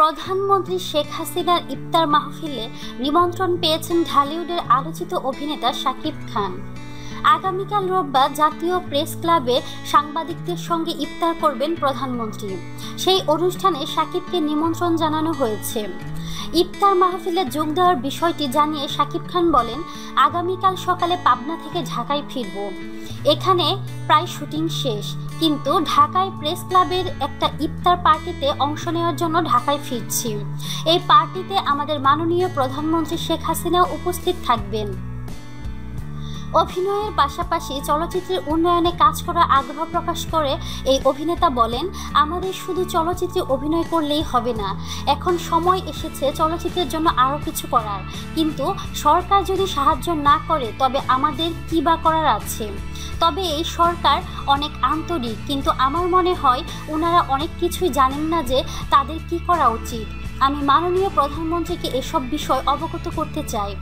প্রধানমন্ত্রী শেখ হাসিনার ইফতার মাহফিলে নিমন্ত্রণ পেয়েছেন ঢালিউডের আলোচিত অভিনেতা শাকিব খান। আগামীকাল রোববার জাতীয় প্রেস ক্লাবে সাংবাদিকদের সঙ্গে ইফতার করবেন প্রধানমন্ত্রী। সেই অনুষ্ঠানে শাকিবকে নিমন্ত্রণ জানানো হয়েছে। ইফতার মাহফিলে যোগ দেওয়ার বিষয়টি জানিয়ে শাকিব খান বলেন, আগামীকাল সকালে পাবনা থেকে ঢাকায় ফিরব। এখানে প্রায় শুটিং শেষ। কিন্তু ঢাকায় প্রেস ক্লাবের একটা ইফতার পার্টিতে অংশ নেওয়ার জন্য ঢাকায় ফিরছি। এই পার্টিতে আমাদের মাননীয় প্রধানমন্ত্রী শেখ হাসিনা উপস্থিত থাকবেন। অভিনয়ের পাশাপাশি চলচ্চিত্রের উন্নয়নে কাজ করার আগ্রহ প্রকাশ করে এই অভিনেতা বলেন, আমাদের শুধু চলচ্চিত্রে অভিনয় করলেই হবে না। এখন সময় এসেছে চলচ্চিত্রের জন্য আরও কিছু করার। কিন্তু সরকার যদি সাহায্য না করে, তবে আমাদের কী বা করার আছে? তবে এই সরকার অনেক আন্তরিক, কিন্তু আমার মনে হয় ওনারা অনেক কিছুই জানেন না যে তাদের কি করা উচিত। আমি মাননীয় প্রধানমন্ত্রীকে এসব বিষয় অবগত করতে চাই।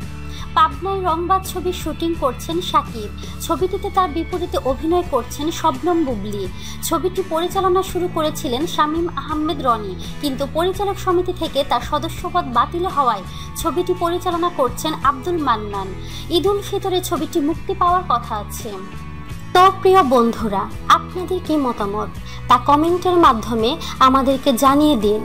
পাবনায় রংবাদ ছবির শুটিং করছেন সাকিব। ছবিটিতে তার বিপরীতে অভিনয় করছেন শবনম বুবলি। ছবিটি পরিচালনা শুরু করেছিলেন শামীম আহমেদ রনি। কিন্তু পরিচালক সমিতি থেকে তার সদস্যপদ বাতিল হওয়ায় ছবিটি পরিচালনা করছেন আব্দুল মান্নান। ঈদুল ফিতরে ছবিটি মুক্তি পাওয়ার কথা আছে। তো প্রিয় বন্ধুরা, আপনাদের কি মতামত? তা কমেন্টের মাধ্যমে আমাদেরকে জানিয়ে দিন।